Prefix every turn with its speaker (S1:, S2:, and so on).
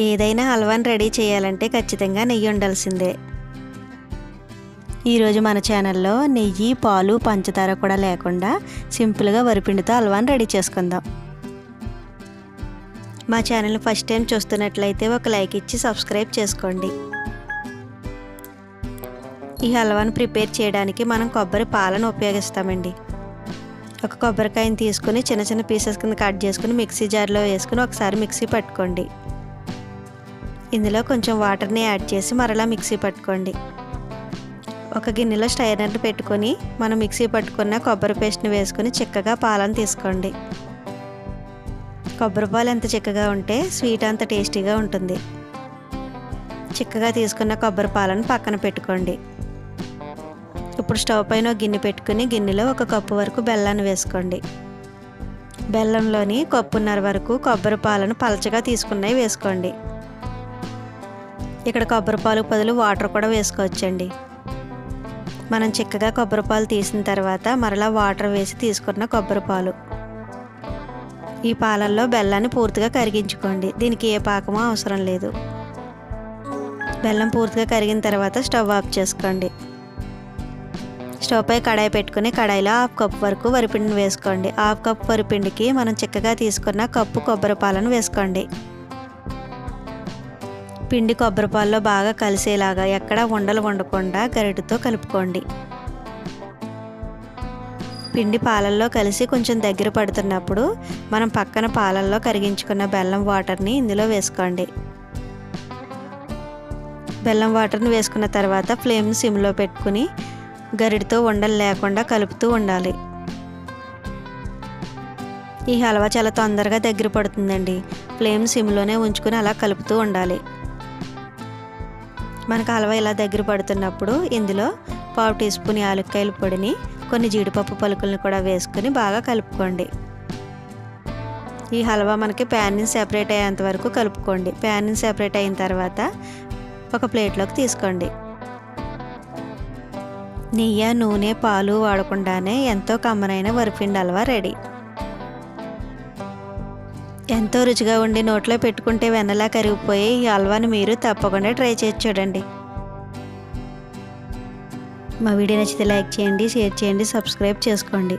S1: ఏదైనా హల్వాని రెడీ చేయాలంటే ఖచ్చితంగా నెయ్యి ఉండాల్సిందే. ఈరోజు మన ఛానల్లో నెయ్యి పాలు పంచదార కూడా లేకుండా సింపుల్గా వరిపిండితో హల్వాని రెడీ చేసుకుందాం. మా ఛానల్ ఫస్ట్ టైం చూస్తున్నట్లయితే ఒక లైక్ ఇచ్చి సబ్స్క్రైబ్ చేసుకోండి. ఈ హల్వాను ప్రిపేర్ చేయడానికి మనం కొబ్బరి పాలను ఉపయోగిస్తామండి. ఒక కొబ్బరికాయని తీసుకుని చిన్న చిన్న పీసెస్ కింద కట్ చేసుకుని మిక్సీ జార్లో వేసుకుని ఒకసారి మిక్సీ పట్టుకోండి. ఇందులో కొంచెం వాటర్ని యాడ్ చేసి మరలా మిక్సీ పట్టుకోండి. ఒక గిన్నెలో స్టైనర్ని పెట్టుకొని మనం మిక్సీ పట్టుకున్న కొబ్బరి పేస్ట్ని వేసుకొని చిక్కగా పాలను తీసుకోండి. కొబ్బరి పాలు ఎంత చిక్కగా ఉంటే స్వీట్ అంత టేస్టీగా ఉంటుంది. చిక్కగా తీసుకున్న కొబ్బరి పాలను పక్కన పెట్టుకోండి. ఇప్పుడు స్టవ్ పైన ఒక గిన్నె పెట్టుకుని గిన్నెలో ఒక కప్పు వరకు బెల్లాన్ని వేసుకోండి. బెల్లంలోని కప్పున్నర వరకు కొబ్బరి పాలను పలచగా తీసుకున్నవి వేసుకోండి. ఇక్కడ కొబ్బరిపాలు బదులు వాటర్ కూడా వేసుకోవచ్చండి. మనం చిక్కగా కొబ్బరిపాలు తీసిన తర్వాత మరలా వాటర్ వేసి తీసుకున్న కొబ్బరిపాలు ఈ పాలల్లో బెల్లాన్ని పూర్తిగా కరిగించుకోండి. దీనికి ఏ పాకమో అవసరం లేదు. బెల్లం పూర్తిగా కరిగిన తర్వాత స్టవ్ ఆఫ్ చేసుకోండి. స్టవ్ పై కడాయి పెట్టుకుని కడాయిలో హాఫ్ కప్ వరకు వరిపిండిని వేసుకోండి. హాఫ్ కప్ వరిపిండికి మనం చిక్కగా తీసుకున్న కప్పు కొబ్బరి పాలను వేసుకోండి. పిండి కొబ్బరిపాల్లో బాగా కలిసేలాగా ఎక్కడ ఉండలు ఉండకుండా గరిటతో కలుపుకోండి. పిండి పాలల్లో కలిసి కొంచెం దగ్గర పడుతున్నప్పుడు మనం పక్కన పాలల్లో కరిగించుకున్న బెల్లం వాటర్ని ఇందులో వేసుకోండి. బెల్లం వాటర్ని వేసుకున్న తర్వాత ఫ్లేమ్ సిమ్లో పెట్టుకుని గరిటతో ఉండలు లేకుండా కలుపుతూ ఉండాలి. ఈ హల్వా చాలా తొందరగా దగ్గర పడుతుందండి. ఫ్లేమ్ సిమ్లోనే ఉంచుకుని అలా కలుపుతూ ఉండాలి. మనకు హల్వా ఇలా దగ్గర పడుతున్నప్పుడు ఇందులో పావు టీ స్పూన్ యాలక్కాయల పొడిని కొన్ని జీడిపప్పు పలుకులను కూడా వేసుకుని బాగా కలుపుకోండి. ఈ హల్వా మనకి ప్యాన్ నుంచి సెపరేట్ అయ్యేంత వరకు కలుపుకోండి. ప్యాన్ నుంచి సెపరేట్ అయిన తర్వాత ఒక ప్లేట్లోకి తీసుకోండి. నెయ్యి నూనె పాలు వాడకుండానే ఎంతో కమ్మనైన వరిపిండి హల్వా రెడీ. ఎంతో రుచిగా ఉండి నోట్లో పెట్టుకుంటే వెన్నలా కరిగిపోయి ఈ హల్వాని మీరు తప్పకుండా ట్రై చేసి చూడండి. మా వీడియో నచ్చితే లైక్ చేయండి షేర్ చేయండి సబ్స్క్రైబ్ చేసుకోండి.